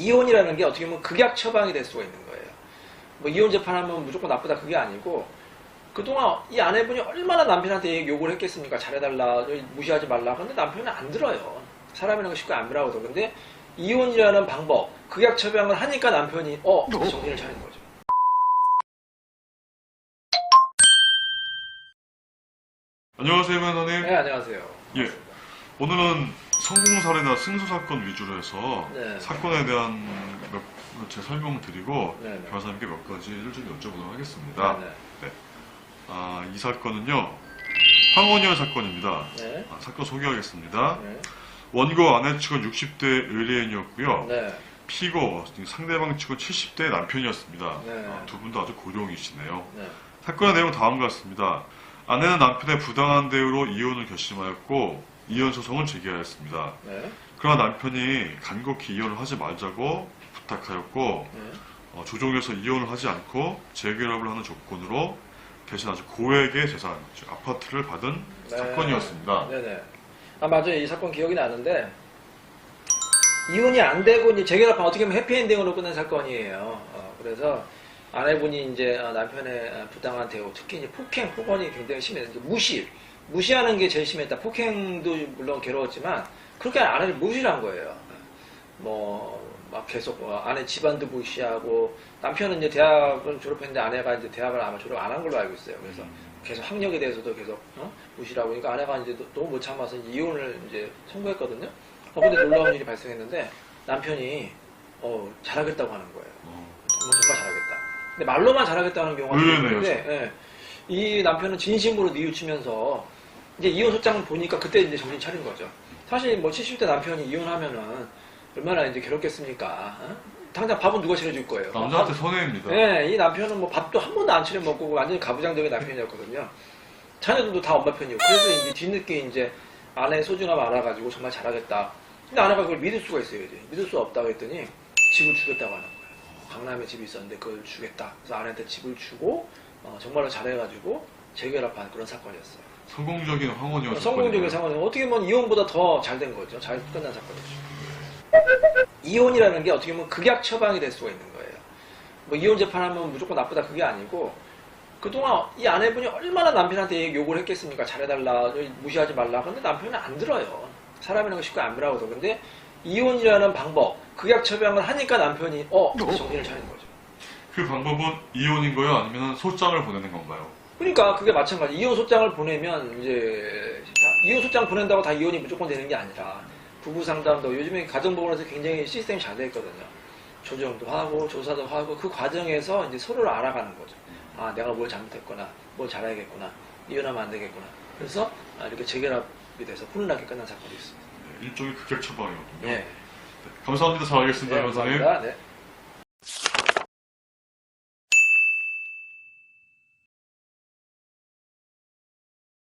이혼이라는 게 어떻게 보면 극약 처방이 될 수가 있는 거예요. 뭐 이혼 재판하면 무조건 나쁘다 그게 아니고 그동안 이 아내분이 얼마나 남편한테 욕을 했겠습니까? 잘해달라, 무시하지 말라. 근데 남편은 안 들어요. 사람이라는 거 쉽게 안 들어하거든. 근데 이혼이라는 방법, 극약 처방을 하니까 남편이 어 정신을 차린 거죠. 안녕하세요, 변호사님. 네 안녕하세요. 예. 오늘은 성공 사례나 승소 사건 위주로 해서 네. 사건에 대한 몇, 제 설명을 드리고 네, 네. 변호사님께 몇 가지를 좀 여쭤보도록 하겠습니다. 네, 아, 이 사건은요, 황원현 사건입니다. 네. 아, 사건 소개하겠습니다. 네. 원고 아내 측은 60대 의뢰인이었고요. 네. 피고 상대방 측은 70대 남편이었습니다. 네. 두분 다 아주 고령이시네요. 네. 사건의 내용은 다음과 같습니다. 아내는 남편의 부당한 대우로 이혼을 결심하였고 이혼 소송을 제기하였습니다. 네. 그러나 남편이 간곡히 이혼을 하지 말자고 부탁하였고 네. 어, 조정에서 이혼을 하지 않고 재결합을 하는 조건으로 대신 아주 고액의 재산, 즉 아파트를 받은 네. 사건이었습니다. 네네. 아 맞아요. 이 사건 기억이 나는데 이혼이 안 되고 이제 재결합한 어떻게 보면 해피엔딩으로 끝난 사건이에요. 어, 그래서 아내분이 이제 어, 남편의 부당한 대우, 특히 이제 폭행, 폭언이 굉장히 이제 무시, 무시하는 게 제일 심했다. 폭행도 물론 괴로웠지만 그렇게 아내를 무시를 한 거예요. 뭐 막 계속 어, 아내 집안도 무시하고 남편은 이제 대학을 졸업했는데 아내가 이제 대학을 아마 졸업 안 한 걸로 알고 있어요. 그래서 계속 학력에 대해서도 계속 어? 무시를 하고 그러니까 아내가 이제 너- 너무 못 참아서 이제 이혼을 이제 청구했거든요. 어, 근데 놀라운 일이 발생했는데 남편이 어, 잘하겠다고 하는 거예요. 어, 정말. 근데 말로만 잘하겠다는 경우가 의외네요, 있는데 예. 이 남편은 진심으로 뉘우치면서 이제 이혼 소장을 보니까 그때 이제 정신 차린 거죠. 사실 뭐 70대 남편이 이혼하면은 얼마나 이제 괴롭겠습니까? 어? 당장 밥은 누가 차려줄 거예요? 남자한테 밥- 선회입니다. 네, 이 남편은 뭐 밥도 한 번도 안 차려 먹고 완전히 가부장적인 남편이었거든요. 자녀들도 다 엄마 편이고 그래서 이제 뒤늦게 이제 아내의 소중함을 알아가지고 정말 잘하겠다. 근데 아내가 그걸 믿을 수가 있어야지. 믿을 수 없다고 했더니 집을 주겠다고 하는 거예요. 강남에 집이 있었는데 그걸 주겠다. 그래서 아내한테 집을 주고 어, 정말로 잘해가지고 재결합한 그런 사건이었어요. 성공적인 황원현 성공적인 사건이네요. 상황은 어떻게 보면 이혼보다 더 잘 된 거죠. 잘 끝난 사건이죠. 이혼이라는 게 어떻게 보면 극약 처방이 될 수가 있는 거예요. 뭐 이혼 재판하면 무조건 나쁘다 그게 아니고 그동안 이 아내분이 얼마나 남편한테 욕을 했겠습니까? 잘해달라, 무시하지 말라. 근데 남편은 안 들어요. 사람이라는 거 쉽게 안 들어하거든. 근데 이혼이라는 방법, 극약 처방을 하니까 남편이 어 정신을 차린 거죠. 그 방법은 이혼인 거요? 아니면 소장을 보내는 건가요? 그러니까 그게 마찬가지. 이혼 소장을 보내면 이제 이혼 소장 보낸다고 다 이혼이 무조건 되는 게 아니라 부부 상담도 요즘에 가정법원에서 굉장히 시스템이 잘 돼 있거든요. 조정도 하고 조사도 하고 그 과정에서 이제 서로를 알아가는 거죠. 아 내가 뭘 잘못했구나, 뭘 잘해야겠구나, 이혼하면 안 되겠구나. 그래서 아, 이렇게 재결합이 돼서 훈훈하게 끝난 사건이 있습니다. 네, 일종의 극약 처방이거든요. 네. 감사합니다. 잘 알겠습니다, 네, 변호사님. 감사합니다. 네.